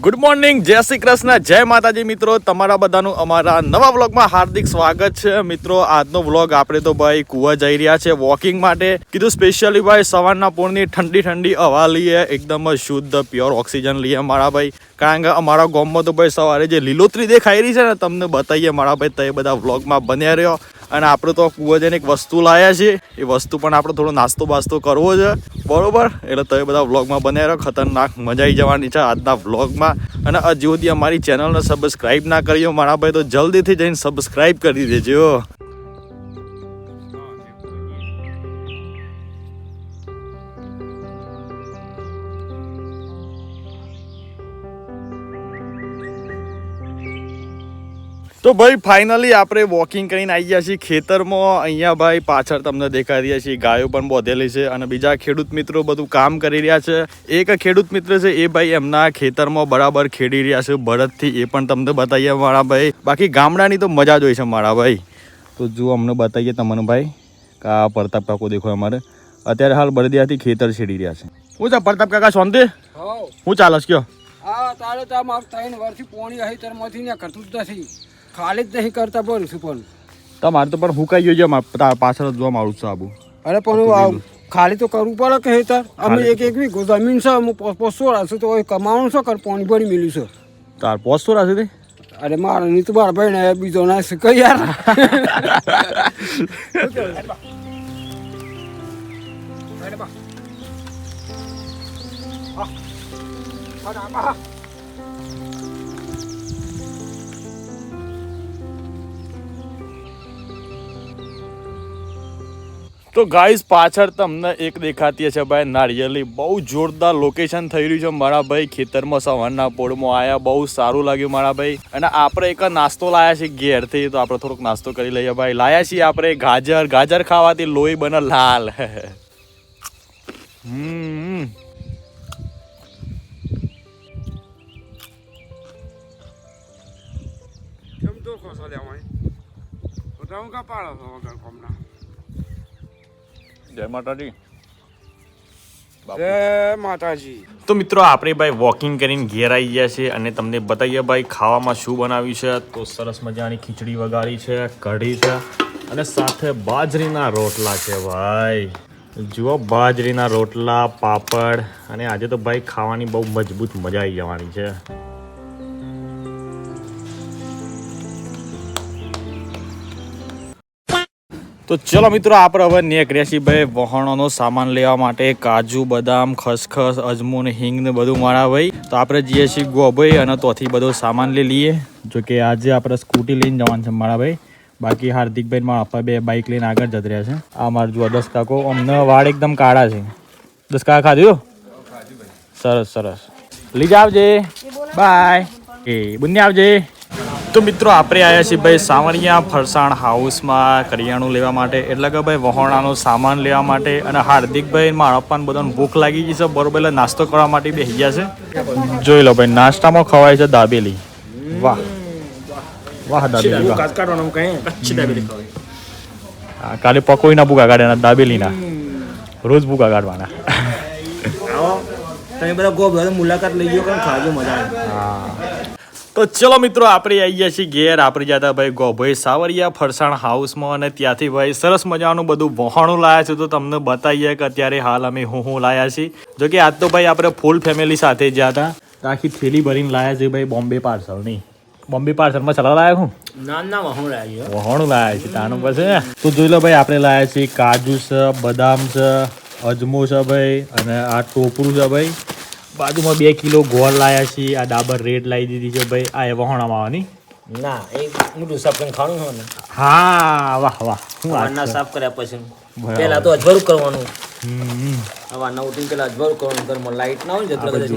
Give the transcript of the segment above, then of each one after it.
Good morning જય શ્રી કૃષ્ણ, જય માતાજી મિત્રો. તમારા બધાનું અમારા નવા વ્લોગમાં હાર્દિક સ્વાગત છે. મિત્રો, આજનો વ્લોગ આપણે તો ભાઈ કુવા જઈ રહ્યા છે વોકિંગ માટે. કીધું સ્પેશિયલી ભાઈ સવારના પૂરની ઠંડી ઠંડી હવા લઈએ. એકદમ શુદ્ધ પ્યોર ઓક્સિજન લઈએ મારા ભાઈ. કારણ કે અમારા ગામમાં તો ભાઈ સવારે જે લીલોતરી દેખાઈ રહી છે ને, તમને બતાવીએ મારા ભાઈ તે બધા વ્લોગમાં બન્યા રહ્યો. અને આપણે તો કુવા જઈને એક વસ્તુ લાયા છે એ વસ્તુ પણ આપણે થોડો નાસ્તો બાસ્તો કરવો છે. બરોબર? એટલે તમે બધા વ્લોગમાં બન્યા રહ્યો. ખતરનાક મજા આવી જવાની છે આજના વ્લોગમાં અને હજી સુધી અમારી ચેનલને સબસ્ક્રાઇબ ના કરી મારા ભાઈ તો જલ્દીથી જઈને સબસ્ક્રાઈબ કરી દેજો. તો ભાઈ ફાઇનલી આપણે વોકિંગ કરીને આવી ગયા છીએ ખેતરમાં. અહીંયા ભાઈ પાછળ તમને દેખાઈ રહ્યા છીએ ગાયો પણ બોધેલી છે અને બીજા ખેડૂત મિત્રો બધું કામ કરી રહ્યા છે. એક ખેડૂત મિત્ર છે એ ભાઈ એમના ખેતરમાં બરાબર ખેડી રહ્યા છે બળદથી એ પણ તમને બતાવીએ મારા ભાઈ. બાકી ગામડાની તો મજા જ હોય છે મારા ભાઈ. તો જુઓ અમને બતાવીએ તમને ભાઈ કા પ્રતાપ કાકો દેખો અમારે. અત્યારે હાલ બળદિયાથી ખેતર છેડી રહ્યા છે. હું છે પ્રતાપ કાકા શાંતિ? હું ચાલસ કયો? હા તારે તાર મારું ત્રણ વર્ષથી પોણી અહીં તારમાંથી કરતું જ નથી. ખાલી જ નહીં કરતા બોલ છું પણ તમારે તો પણ હુકાઈ ગયો છે પાછળ જ જોવા મારું છું આબુ. અરે પણ ખાલી તો કરવું પડે કે હેતર અમે એક એક વીઘો જમીન છે અમે પોસો રાખશું તો કમાવાનું છે કર પાણી ભરી મેલ્યું છે. તાર પોસો રાખશે તે? અરે મારે નહીં તો મારા ભાઈ ને બીજો ના છે કઈ યાર? તો ગાઈસ પાછળ તમને એક દેખાતી છે ભાઈ નારિયેલી બહુ જોરદાર લોકેશન થઈ રહ્યું છે મારા ભાઈ, ખેતરમાં, સવારના પોળમાં આયા, બહુ સારું લાગ્યું મારા ભાઈ. અને આપણે એક નાસ્તો લાયા છીએ ઘેરથી, તો આપણે થોડોક નાસ્તો કરી લઈએ ભાઈ. લાયા છીએ આપણે ગાજર ગાજર ખાવાથી લોહી બને લાલ. હમ. તો ખોસો દેવાય બતાવું કા પાડો વગર કોમના. જય માતાજી. જય માતાજી. તો મિત્રો આપણે ભાઈ વોકિંગ કરીને ઘેર આવી ગયા છે અને તમને બતાવીએ ભાઈ ખાવામાં શું બનાવ્યું છે? તો સરસ મજાની ખીચડી વગાડી છે કઢી છે અને સાથે બાજરીના રોટલા છે ભાઈ. જુઓ બાજરીના રોટલા પાપડ અને આજે તો ભાઈ ખાવાની બહુ મજબૂત મજા આવી જવાની છે. તો ચલો મિત્રો આપણે હવે નેક રેસીભાઈ ભાઈ વહાણોનો સામાન લેવા માટે કાજુ બદામ ખસખસ અજમો ને હિંગ ને બધું મારા ભાઈ. તો આપણે જઈએ છીએ ગોભાઈ અને તોથી બધો સામાન લઈ લઈએ. જો કે આજે આપણે સ્કૂટી લઈને જવાનું છે મારા ભાઈ. બાકી હાર્દિકભાઈ મારા પપ્પા બે બાઇક લઈને આગળ જતા રહ્યા છે. આ મારા જુઓ દસ કાકો. અમને વાળ એકદમ કાળા છે. દસ કાકા ખાધું? સરસ સરસ. જ આવજે. બાય એ બુન્ય આવજે. તો મિત્રો આપણે આવ્યા છીએ ભાઈ સાવણિયા ફરસાણ હાઉસમાં કરિયાણું લેવા માટે. એટલે કે ભાઈ વહોણાનો સામાન લેવા માટે અને હાર્દિકભાઈ મારા પપ્પાને બધાને ભૂખ લાગી ગઈ છે. બરોબર એટલે નાસ્તો કરવા માટે બેસી ગયા છે. જોઈ લો ભાઈ નાસ્તામાં ખવાય છે દાબેલી. વાહ. વાહ દાબેલી વાહ. હા, કાલે પકોઈના ભૂકા કાઢ્યા દાબેલીના. રોજ ભૂકા કાઢવાના. તમે બધા ગો બધા મુલાકાત લઈ ગયો કારણ ખાજો મજા આવે. તો ચલો મિત્રો આપણે આવી ગયા છીએ ઘેર. આપણે જતા ભાઈ ગોભાઈ સાવરિયા ફરસાણ હાઉસમાં. અને ત્યાંથી ભાઈ સરસ મજાનું બધું વહાણું લાયા છે. તો તમને બતાવીએ કે અત્યારે હાલ અમે હું હું લાયા છીએ. જો કે આજ તો ભાઈ આપણે ફૂલ ફેમિલી સાથે જ ગયા હતા આખી થેલી ભરીને લાયા છે ભાઈ બોમ્બે પાર્સલની. બોમ્બે પાર્સલમાં ચલા લાયા હું? ના ના વહું લાગ્યો વહાણું લાયા છે તાનું પછી તો જોઈ લો ભાઈ આપણે લાયા છીએ કાજુ છે બદામ છે અજમો છે ભાઈ અને આ ટોપરું છે ભાઈ. બાજુમાં બે કિલો ગોળ લાયા છીએ આ ડાબર રેડ લાવી દીધી છે ભાઈ. આ એ વહોણામાં આવવાની ના એ મોટું સાફ કરીને ખાવાનું હોય ને હા વાહ વાહ. હું સાફ કર્યા પછી. પહેલા તો અજવાળું કરવાનું. હમ. વારના ઉઠીને પેલા અજવાળું કરવાનું. ઘરમાં લાઈટ ના હોય ને એટલે. કદાચ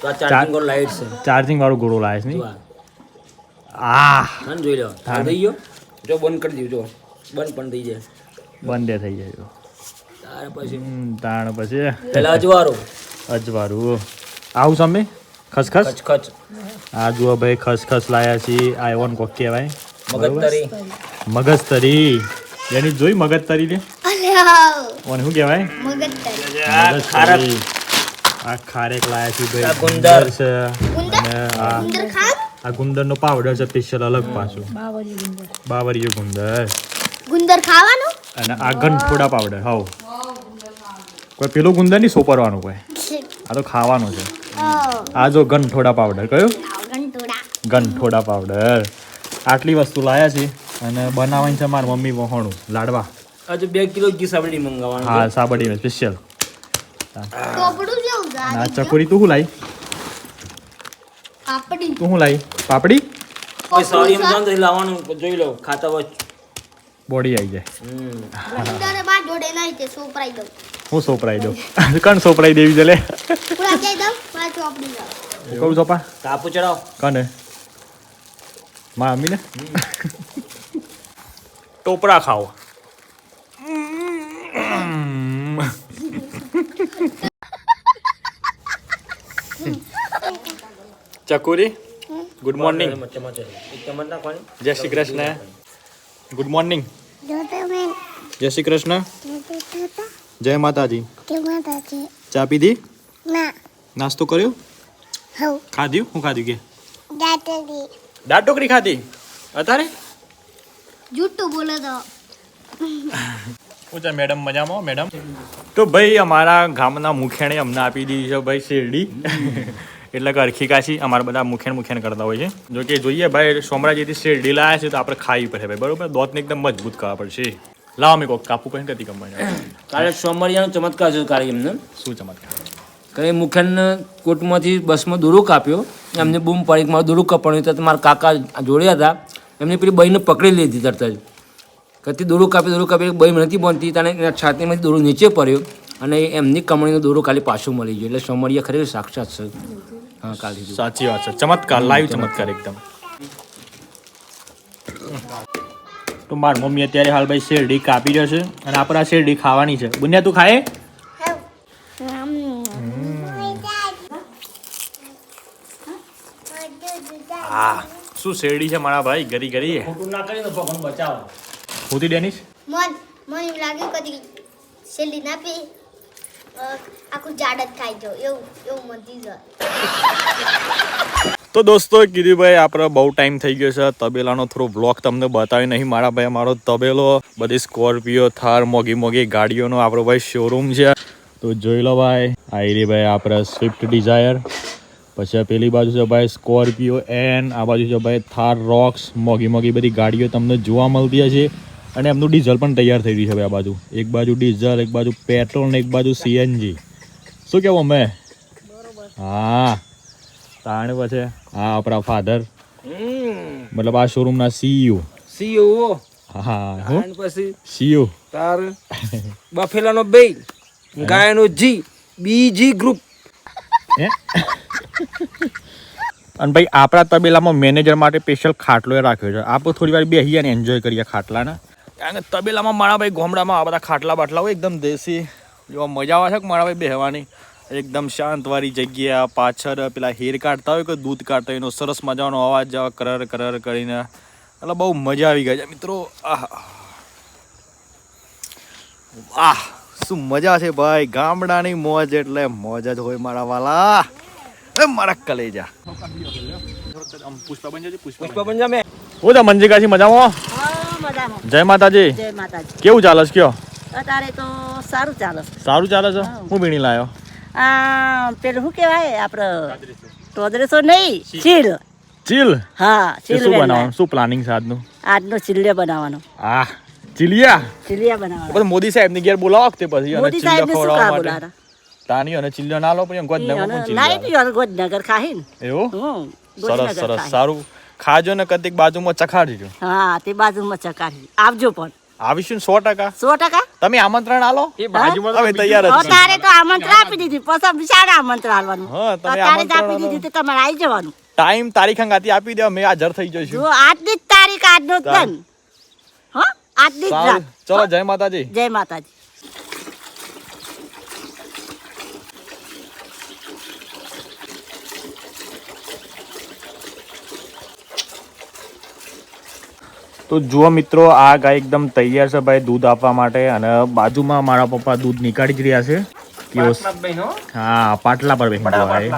તો આ ચાર્જિંગ વાળું લાઈટ છે. ચાર્જિંગ વાળો ગોળો લાવે છે આ. હા જોઈ લો. હા. થઈ ગયો? જો બંધ કરી દીધું જો બંધ પણ થઈ જાય. બંધે થઈ જાય જો. તારે પછી. તાણ પછી. પેલા અજવાળું. અજવાળું. આવું સામે? ખસખસ? ખચ આ જુઓ ભાઈ ખસખસ લાયા છીએ આ એવન કોક કહેવાય. મગજતરી. મગજ તરી એની જોઈ મગજતરી લે. ઓને શું કહેવાય? મગજ તારી મગજ ખારક. તરી. આ ખારેક લાયા છે આ ભાઈ ગુંદર. છે. અને આ આ ગુંદરનો પાવડર છે સ્પેશિયલ અલગ પાછું. બાવરીયો ગુંદર. ગુંદર. ખાવાનું? અને આ થોડા પાવડર. હાવ. કોઈ પેલું ગુંદર નહીં સોપરવાનું કોઈ? આ તો ખાવાનું છે. આ જો ગંઠોડા પાવડર કયો? ગંઠોડા. પાવડર આટલી વસ્તુ લાયા છે અને બનાવવાની છે મારી મમ્મી વહોણું. લાડવા. આજે બે કિલો ઘી સાબડી મંગાવવાનું હા સાબડી સ્પેશિયલ ના જેવું ચકોરી તું શું લાવી પાપડી. તું શું લાવી પાપડી? કોઈ સાડી એમ જાણ લાવવાનું જોઈ લો ખાતા હોય. બોડી આવી જાય. હમ. જોડે નહીં તે સોપરાઈ દઉં. હું સોપરાઈ દઉં. કણ સોપરાઈ દેવી છે લે? પૂરા જઈ દઉં? મારે ચોપડી દઉં કહું સોપા? તાપુ ચડાવ. કને? મા અમ્મી ને ટોપરા ખાઓ. ચકોરી ગુડ મોર્નિંગ ચમચ એક ચમચ નાખવાની જય શ્રી કૃષ્ણ. ગુડ મોર્નિંગ જય શ્રી કૃષ્ણ. જય માતાજી. ચા પીધી? નાસ્તો કર્યો? ખાધ્યું? હું ખાધ્યું કે? દાળ ટોકરી ખાધી? અત્યારે? જૂઠું બોલે તો. પૂછા મેડમ મજામાં મેડમ? તો ભાઈ અમારા ગામના મુખેણે અમને આપી દીધી છે ભાઈ શેરડી. એટલે કે અરખી કાશી અમારા બધા મુખેણ મુખેણ કરતા હોય છે. જો કે જોઈએ ભાઈ સોમરાજીથી શેરડી લાયા છે તો આપણે ખાવી પડે ભાઈ બરોબર? દોતને એકદમ મજબૂત કરવા પડશે. લાવો મેં કોક કાપુ કઈ કતી કમાય કાલે સોમવારિયાનો ચમત્કાર છે કાલે એમને શું ચમત્કાર કઈ મુખ્યને કોર્ટમાંથી બસમાં દોરો કાપ્યો એમને બૂમ પડી મારું દોરું કપાણું તો મારા કાકા જોડ્યા હતા એમને પેલી બહીને પકડી લીધી તરત જ કતી દોરો કાપી દોરો કાપી બહી નથી બનતી તને એના છાતીમાંથી દોરો નીચે પડ્યો અને એમની કમણીનો દોરો ખાલી પાછું મળી ગયો એટલે સોમવારિયા ખરેખર સાક્ષાત છે હા કાલે સાચી વાત છે ચમત્કાર લાઈવ ચમત્કાર એકદમ તો માર મમ્મી અત્યારે હાલ ભાઈ શેરડી કાપી રહ્યો છે અને આપણે આ શેરડી ખાવાની છે. બુનિયા તું ખાય? હા શું શેરડી છે મારા ભાઈ? ગરી ગરી. ખોટું ના કરીને ભગવાન બચાવો. ડેનિશ મન મને એમ લાગ્યું કદી શેરડી ના પી. આખું જાડ જ ખાઈ જાઉં એવું એવું મનથી જાય તો દોસ્તો કીધું ભાઈ આપણે બહુ ટાઈમ થઈ ગયો છે. તબેલાનો થોડો બ્લોગ તમને બતાવી નહીં. મારા ભાઈ મારો તબેલો બધી સ્કોર્પિયો થાર મોગી મોગી ગાડીઓનો આપણો ભાઈ શોરૂમ છે. તો જોઈ લો ભાઈ આઈરી ભાઈ આપણે સ્વિફ્ટ ડિઝાયર પછી પેલી બાજુ છે ભાઈ સ્કોર્પિયો એન આ બાજુ છે ભાઈ થાર રોક્સ મોગી મોગી બધી ગાડીઓ તમને જોવા મળતી હશે. અને એમનું ડીઝલ પણ તૈયાર થઈ રહ્યું છે ભાઈ આ બાજુ. એક બાજુ ડીઝલ એક બાજુ પેટ્રોલ ને એક બાજુ સીએનજી શું કેવું અમે? હા. તાણ પછી હા આપણા ફાધર મતલબ આ શોરૂમના સીઈઓ સીઓ હા. અને પછી સીઈઓ તાર બફેલાનો બે ગાયનો જી બીજી ગ્રુપ હે? અને ભાઈ આપણા તબેલામાં મેનેજર માટે સ્પેશિયલ ખાટલો એ રાખ્યો છે. આપણે થોડી વાર બેસીએ અને એન્જોય કરીએ ખાટલાના. કારણ કે તબેલામાં મારા ભાઈ ગોમડામાં આ બધા ખાટલા બાટલા હોય એકદમ દેશી. જેવા મજા આવે છે કે મારા ભાઈ બેહવાની. એકદમ શાંતવાળી જગ્યા પાછળ પેલા હેર કાઢતા હોય કે દૂધ કાઢતા હોય એનો સરસ મજાનો અવાજ કરર કરર કરીને. એટલે બહુ મજા આવી ગઈ. છે મિત્રો આહ. વાહ શું મજા છે ભાઈ. ગામડાની મોજ એટલે મોજ જ હોય મારા વાલા. એ મારા કલેજા. પુષ્પા બન પુષ્પા પુષ્પા પંજાબે હું છે મજામાં મજામાં. જય માતાજી. જય માતાજી. કેવું ચાલે છે કયો? અત્યારે તો સારું ચાલે છે. સારું ચાલે છે? હું વીણી લાયો? આ પેલું શું કહેવાય? આપણે ટોદરેસો નહીં ચીલ. ચીલ. હા ચીલ શું બનાવવાનું? શું પ્લાનિંગ છે આજનું? આજનો ચીલ્યો બનાવવાનો. આ ચીલિયા? ચીલિયા બનાવવાનો. પછી મોદી સાહેબની ઘેર બોલાવો તે પછી અને મોદી સાહેબ શું ખવડાવવા કા માટે? તાની અને ચીલિયો ના લો પછી ગોદનગર પણ લાઈ ચીલિયો પીવાનું ગોધનગર ખાહી ને. એવું? સરસ સરસ. સારું. ખાજો ને કદીક બાજુમાં ચખાડજો. હા તે બાજુમાં ચખાડી આવજો પણ. આવીશું ને સો ટકા. સો ટકા? તમે આમંત્રણ આલો? એ બાજુમાં અમે તૈયાર જ તારે તો આમંત્રણ આપી દીધી. પછી બિચારા આમંત્રણ આલવાનું. હા, તમે આમંત્રણ આપી દીધી તો તમારે આવી જવાનું. ટાઈમ તારીખ અંગાથી આપી દેવા મેં હાજર થઈ જઈશું જો આજની જ તારીખ આજનો જ હા? આજની જ રાત. ચલો જય માતાજી. જય માતાજી. તો જુઓ મિત્રો આ ગાય એકદમ તૈયાર છે ભાઈ દૂધ આપવા માટે અને બાજુમાં મારા પપ્પા દૂધ નીકાળી જ રહ્યા છે. કેવો હા. પાટલા પર બેસી ભાઈ.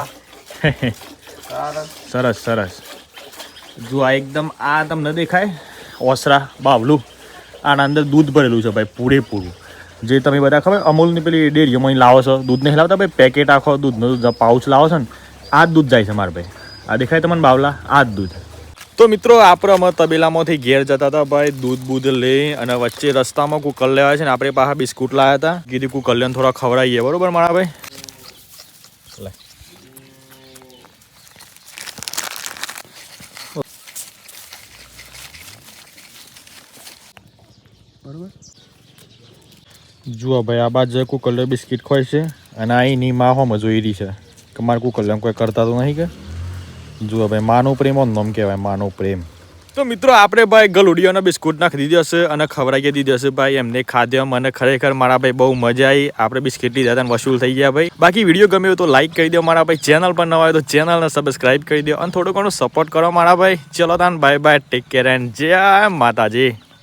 સરસ સરસ. જો આ એકદમ આ તમને દેખાય? ઓસરા બાવલું. આના અંદર દૂધ ભરેલું છે ભાઈ પૂરેપૂરું. જે તમે બધા ખબર અમૂલની પેલી ડેરીઓમાં લાવો છો દૂધ નહીં લાવતા ભાઈ પેકેટ આખો દૂધનો પાઉચ લાવો છો ને આ જ દૂધ જાય છે મારા ભાઈ. આ દેખાય તમને બાવલા? આ જ દૂધ. તો મિત્રો આપણે અમે તબેલામાંથી ઘેર જતા હતા ભાઈ દૂધ બૂધ લઈ અને વચ્ચે રસ્તામાં કુકર લેવા છે ને આપણે પાછા બિસ્કુટ લાવ્યા હતા. કીધું કુકરને થોડા ખવડાવીએ. બરોબર મારા ભાઈ? લે. જુઓ ભાઈ આ બાજુ કુકરલે બિસ્કિટ ખોય છે અને આ એની માં હોમ જોઈ રહી છે. કે મારે કુકરલે કોઈ કરતા તો નહીં કે? જુઓ ભાઈ માનું પ્રેમ નોમ કહેવાય માનું પ્રેમ. તો મિત્રો આપણે ભાઈ ગલુડિયાનો બિસ્કુટ નાખી દીધી હશે અને ખવડાવી દીધી હશે ભાઈ. એમને ખાધ્યો મને ખરેખર મારા ભાઈ બહુ મજા આવી. આપણે બિસ્કિટ લીધા હતા વસૂલ થઈ ગયા ભાઈ. બાકી વીડિયો ગમ્યો તો લાઈક કરી દો. મારા ભાઈ ચેનલ પર ન હોય તો ચેનલને સબસ્ક્રાઈબ કરી દો. અને થોડું ઘણું સપોર્ટ કરો મારા ભાઈ. ચલો તાન bye bye take care and જય માતાજી.